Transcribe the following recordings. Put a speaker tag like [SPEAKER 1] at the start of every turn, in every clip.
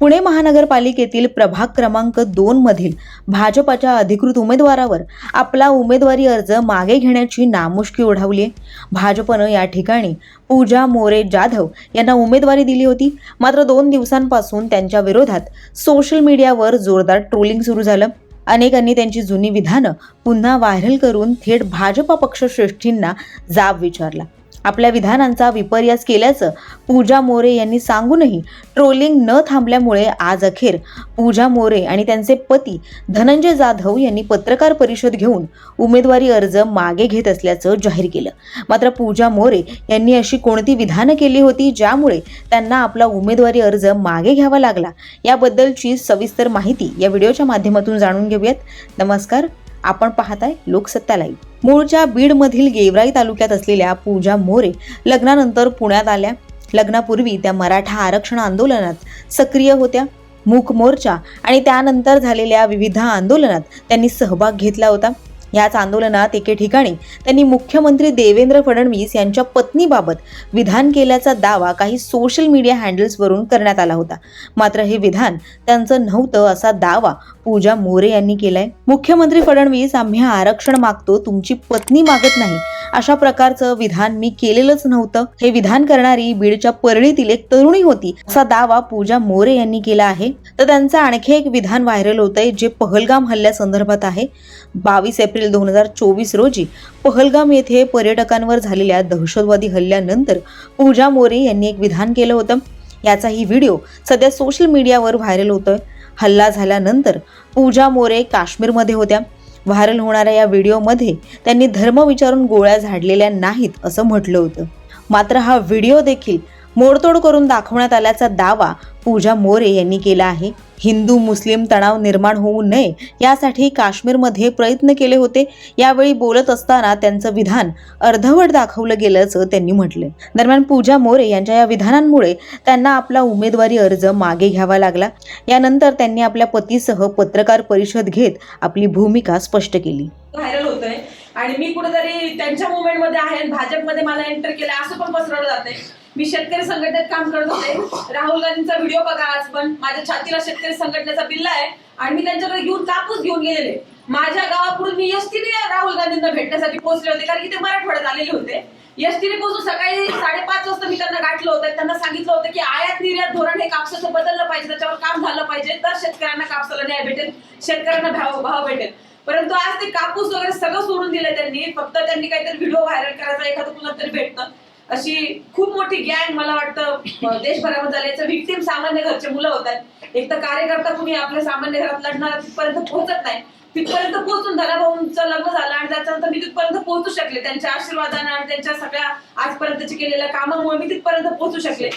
[SPEAKER 1] पुणे महानगरपालिकेतील प्रभाग क्रमांक दोन मधील भाजपाच्या अधिकृत उमेदवारावर आपला उमेदवारी अर्ज मागे घेण्याची नामुष्की ओढावली आहे. भाजपनं या ठिकाणी पूजा मोरे जाधव यांना उमेदवारी दिली होती. मात्र दोन दिवसांपासून त्यांच्या विरोधात सोशल मीडियावर जोरदार ट्रोलिंग सुरू झालं. अनेकांनी त्यांची जुनी विधानं पुन्हा व्हायरल करून थेट भाजपा पक्षश्रेष्ठींना जाब विचारला. आपल्या विधानांचा विपर्यास केल्याचं पूजा मोरे यांनी सांगूनही ट्रोलिंग न थांबल्यामुळे आज अखेर पूजा मोरे आणि त्यांचे पती धनंजय जाधव यांनी पत्रकार परिषद घेऊन उमेदवारी अर्ज मागे घेत असल्याचं जाहीर केलं. मात्र पूजा मोरे यांनी अशी कोणती विधानं केली होती ज्यामुळे त्यांना आपला उमेदवारी अर्ज मागे घ्यावा लागला याबद्दलची सविस्तर माहिती या व्हिडिओच्या माध्यमातून जाणून घेऊयात. नमस्कार. आपण पाहताय लोकसत्ता लाईव्ह मूळच्या बीडमधील गेवराई तालुक्यात असलेल्या पूजा मोरे लग्नानंतर पुण्यात आल्या. लग्नापूर्वी त्या मराठा आरक्षण आंदोलनात सक्रिय होत्या. मूक मोर्चा आणि त्यानंतर झालेल्या विविध आंदोलनात त्यांनी सहभाग घेतला होता. याच आंदोलनात एके ठिकाणी त्यांनी मुख्यमंत्री देवेंद्र फडणवीस यांच्या पत्नीबाबत विधान केल्याचा दावा काही सोशल मीडिया हँडल्सवरून करण्यात आला होता. मात्र हे विधान त्यांचं नव्हतं असा दावा पूजा मोरे यांनी केलाय. मुख्यमंत्री फडणवीस आम्ही आरक्षण मागतो तुमची पत्नी मागत नाही. अशा प्रकारचं विधान मी केलेलंच नव्हतं. हे विधान करणारी बीडच्या परळीतील एक तरुणी होती. असा दावा पूजा मोरे यांनी केला आहे. तर त्यांचं आणखी एक विधान व्हायरल होतंय जे पहलगाम हल्ल्यासंदर्भात आहे. बावीस एप्रिल दोन हजार चोवीस रोजी पहलगाम येथे पर्यटकांवर झालेल्या दहशतवादी हल्ल्यानंतर पूजा मोरे यांनी एक विधान केलं होतं. याचाही व्हिडिओ सध्या सोशल मीडियावर व्हायरल होतोय. हल्ला झाल्यानंतर पूजा मोरे काश्मीरमध्ये होत्या. व्हायरल होणाऱ्या या व्हिडिओमध्ये त्यांनी धर्म विचारून गोळ्या झाडलेल्या नाहीत असं म्हटलं होतं. मात्र हा व्हिडिओ देखील मोडतोड करून दाखवण्यात आल्याचा दावा पूजा मोरे यांनी केला आहे. हिंदू मुस्लिम तणाव निर्माण होऊ नये यासाठी काश्मीरमध्ये प्रयत्न केले होते. यावेळी बोलत असताना त्यांचं विधान अर्धवट दाखवलं गेल्याचं त्यांनी म्हटलं दरम्यान पूजा मोरे यांच्या या विधानांमुळे त्यांना आपला उमेदवारी अर्ज मागे घ्यावा लागला. यानंतर त्यांनी आपल्या पतीसह पत्रकार परिषद घेत आपली भूमिका स्पष्ट केली.
[SPEAKER 2] व्हायरल होतोय. आणि मी कुठेतरी त्यांच्या मुवमेंटमध्ये आहे भाजपमध्ये मला एंटर केलं असं पण पसरवलं जाते मी शेतकरी संघटनेत काम करत होते. राहुल गांधींचा व्हिडिओ बघा आज पण. माझ्या छातीला शेतकरी संघटनेचा बिल्ला आहे. आणि मी त्यांच्याकडे घेऊन कापूस घेऊन गेलेले. माझ्या गावाकडून मी एसटीने राहुल गांधींना भेटण्यासाठी पोहोचले होते. कारण की ते मराठवाड्यात आलेले होते. एसटीने पोहोचून सकाळी साडेपाच वाजता मी त्यांना गाठलं होतं. त्यांना सांगितलं होतं की आयात निर्यात धोरण हे कापसाचं बदललं पाहिजे. त्याच्यावर काम झालं पाहिजे. तर शेतकऱ्यांना कापसाला न्याय भेटेल. शेतकऱ्यांना भाव भाव भेटेल. परंतु आज ते कापूस वगैरे सगळं सोडून दिलं त्यांनी. फक्त त्यांनी काहीतरी व्हिडिओ व्हायरल करायचा एखादं कुणाला तरी भेटतं. अशी खूप मोठी गँग मला वाटतं देशभरामध्ये झाली. याचं सामान्य घरचे मुलं होत आहेत. एक तर कार्यकर्ता कुणी आपल्या सामान्य घरात लढणारा तिथपर्यंत पोहोचत नाही. तिथपर्यंत पोहोचून धनाभाऊंचं लग्न झालं आणि त्याच्यानंतर मी तिथपर्यंत पोहोचू शकले. त्यांच्या आशीर्वादाने आणि त्यांच्या सगळ्या आजपर्यंतच्या केलेल्या कामामुळे मी तिथपर्यंत पोहोचू शकले.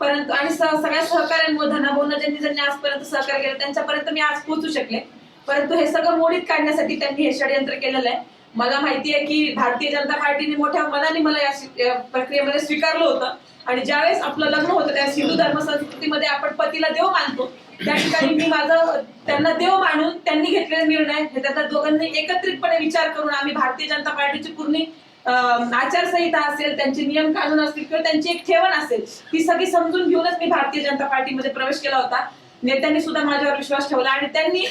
[SPEAKER 2] परंतु आणि सगळ्या सहकार्यांमुळे धनाभाऊंना ज्यांनी ज्यांनी आजपर्यंत सहकार्य केलं त्यांच्यापर्यंत मी आज पोहोचू शकले. परंतु हे सगळं मोडीत काढण्यासाठी त्यांनी हे षडयंत्र केलेलं आहे. मला माहिती आहे की भारतीय जनता पार्टीने मोठ्या मनाने मला या प्रक्रियेमध्ये स्वीकारलं होतं. आणि ज्यावेळेस आपलं लग्न होतं त्या हिंदू धर्म संस्कृतीमध्ये आपण पतीला देव मानतो. त्या ठिकाणी मी माझं त्यांना देव मानून त्यांनी घेतलेले निर्णय हे त्यांना दोघांनी एकत्रितपणे विचार करून आम्ही भारतीय जनता पार्टीची पूर्ण आचारसंहिता असेल त्यांचे नियम कानून असतील किंवा त्यांची एक ठेवण असेल ती सगळी समजून घेऊनच मी भारतीय जनता पार्टीमध्ये प्रवेश केला होता. नेत्यांनी सुद्धा माझ्यावर विश्वास ठेवला आणि त्यांनी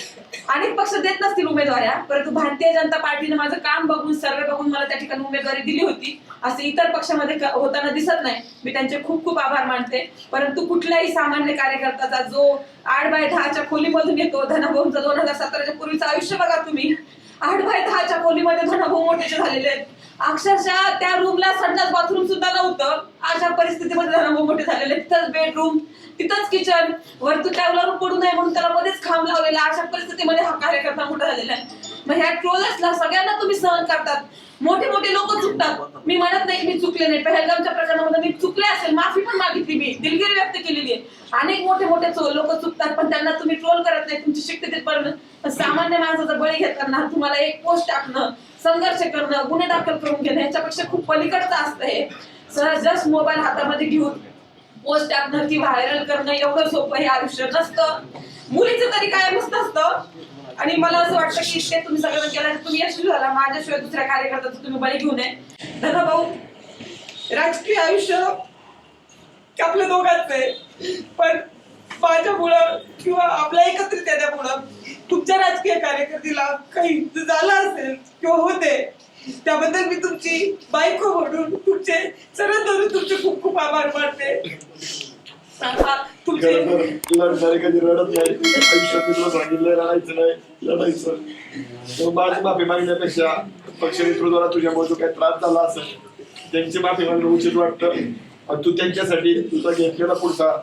[SPEAKER 2] अनेक पक्ष देत नसतील उमेदवाऱ्या परंतु भारतीय जनता पार्टीने माझं काम बघून सर्वे बघून मला त्या ठिकाणी उमेदवारी दिली होती. असं इतर पक्षामध्ये होताना दिसत नाही. मी त्यांचे खूप खूप आभार मानते. परंतु कुठल्याही सामान्य कार्यकर्त्याचा जो आठ बाय दहाच्या खोलीमधून येतो धनाभाऊंचा दोन हजार सतराच्या पूर्वीचं आयुष्य बघा तुम्ही. आठ बाय दहाच्या खोलीमध्ये धनाभाऊ मोठेचे झालेले आहेत. अक्षरशः त्या रूमला संडास बाथरूम सुद्धा नव्हतं. अशा परिस्थितीमध्ये धनाभाऊ मोठे झालेले आहेत. तिथंच बेडरूम तिथंच किचन वरती त्यावर पडू नये म्हणून त्याला मध्येच खांब लावलेला. अशा परिस्थितीमध्ये हा कार्यकर्ता मोठा झालेला आहे. मग ह्या ट्रोलर्सला सगळ्यांना तुम्ही सहन करतात. मोठे मोठे लोक चुकतात. मी म्हणत नाही की मी चुकले नाही. पहलगामच्या प्रकरणामध्ये मी चुकले असेल माफी पण मागितली मी. दिलगिरी व्यक्त केलेली आहे. अनेक मोठे मोठे लोक चुकतात पण त्यांना तुम्ही ट्रोल करत नाही. तुमची शिक्ती तिथपर्यंत सामान्य माणसाचा बळी घेताना तुम्हाला एक पोस्ट टाकणं संघर्ष करणं गुन्हे दाखल करून घेणं ह्याच्यापेक्षा खूप पलीकडचं असतं हे. सहज जस्ट मोबाईल हातामध्ये घेऊन पोस्ट टाकणं ती व्हायरल करणं एवढं सोपं हे आयुष्य नसतं. मुलीचं तरी कायमच नसतं. आणि मला असं वाटतं की ते तुम्ही सगळं केलं तुम्ही यशस्वी झाला. माझ्याशिवाय दुसऱ्या कार्यकर्त्याचं तुम्ही बळी घेऊ नये. धनाभाऊ राजकीय आयुष्य आपलं दोघांचं आहे. पण माझ्यामुळं किंवा आपल्या एकत्रित येण्यामुळं तुमच्या राजकीय कार्यकर्तीला काही झालं असेल किंवा होते त्याबद्दल मी तुमची बायको म्हणून तुमचे सरळ धरून तुमचे खूप खूप आभार मानते.
[SPEAKER 3] लढणारे कधी रडत नाही. आयुष्यात मी तुला सांगितलं रडायचं नाही. लढायचं तर माझी माफी मागण्यापेक्षा पक्ष नेतृत्वाला तुझ्यामुळे जो काही त्रास झाला असेल त्यांची माफी मागणं उचित वाटतं. आणि तू त्यांच्यासाठी तुझा घेतलेला पुढचा